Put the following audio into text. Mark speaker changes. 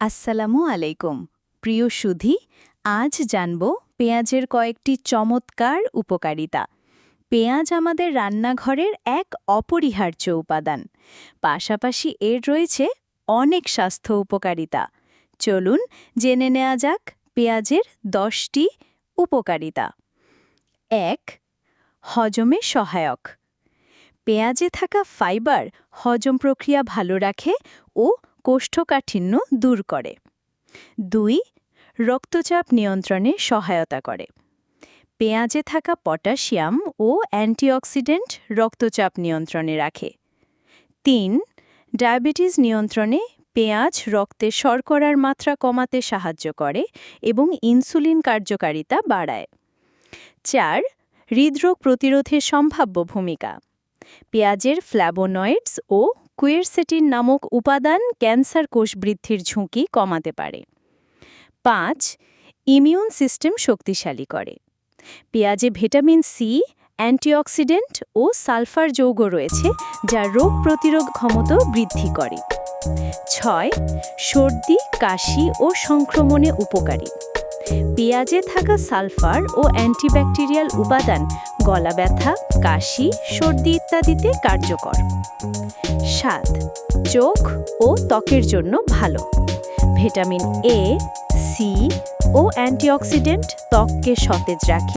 Speaker 1: আসসালামু আলাইকুম। প্রিয় সুধি, আজ জানব পেঁয়াজের কয়েকটি চমৎকার উপকারিতা। পেঁয়াজ আমাদের রান্নাঘরের এক অপরিহার্য উপাদান। পাশাপাশি এর রয়েছে অনেক স্বাস্থ্য উপকারিতা। চলুন জেনে নেওয়া যাক পেঁয়াজের দশটি উপকারিতা। এক, হজমে সহায়ক। পেঁয়াজে থাকা ফাইবার হজম প্রক্রিয়া ভালো রাখে ও কোষ্ঠকাঠিন্য দূর করে। দুই, রক্তচাপ নিয়ন্ত্রণে সহায়তা করে। পেঁয়াজে থাকা পটাশিয়াম ও অ্যান্টিঅক্সিডেন্ট রক্তচাপ নিয়ন্ত্রণে রাখে। তিন, ডায়াবেটিস নিয়ন্ত্রণে পেঁয়াজ রক্তে শর্করার মাত্রা কমাতে সাহায্য করে এবং ইনসুলিন কার্যকারিতা বাড়ায়। চার, হৃদরোগ প্রতিরোধের সম্ভাব্য ভূমিকা। পেঁয়াজের ফ্ল্যাবোনয়েডস ও কুয়েরসেটিন নামক উপাদান ক্যান্সার কোষ বৃদ্ধির ঝুঁকি কমাতে পারে। পাঁচ ইমিউন সিস্টেম শক্তিশালী করে। পেঁয়াজে ভিটামিন সি অ্যান্টিঅক্সিডেন্ট ও সালফার যৌগ রয়েছে, যা রোগ প্রতিরোধ ক্ষমতা বৃদ্ধি করে। ছয়, সর্দি, কাশি ও সংক্রমণে উপকারী। পেঁয়াজে থাকা সালফার ও অ্যান্টিব্যাকটেরিয়াল উপাদান গলা ব্যথা কাশি, সর্দি ইত্যাদিতে কার্যকর। সাত চোখ ও ত্বকের জন্য ভালো। ভিটামিন এ সি ও অ্যান্টিঅক্সিডেন্ট ত্বককে সতেজ রাখে।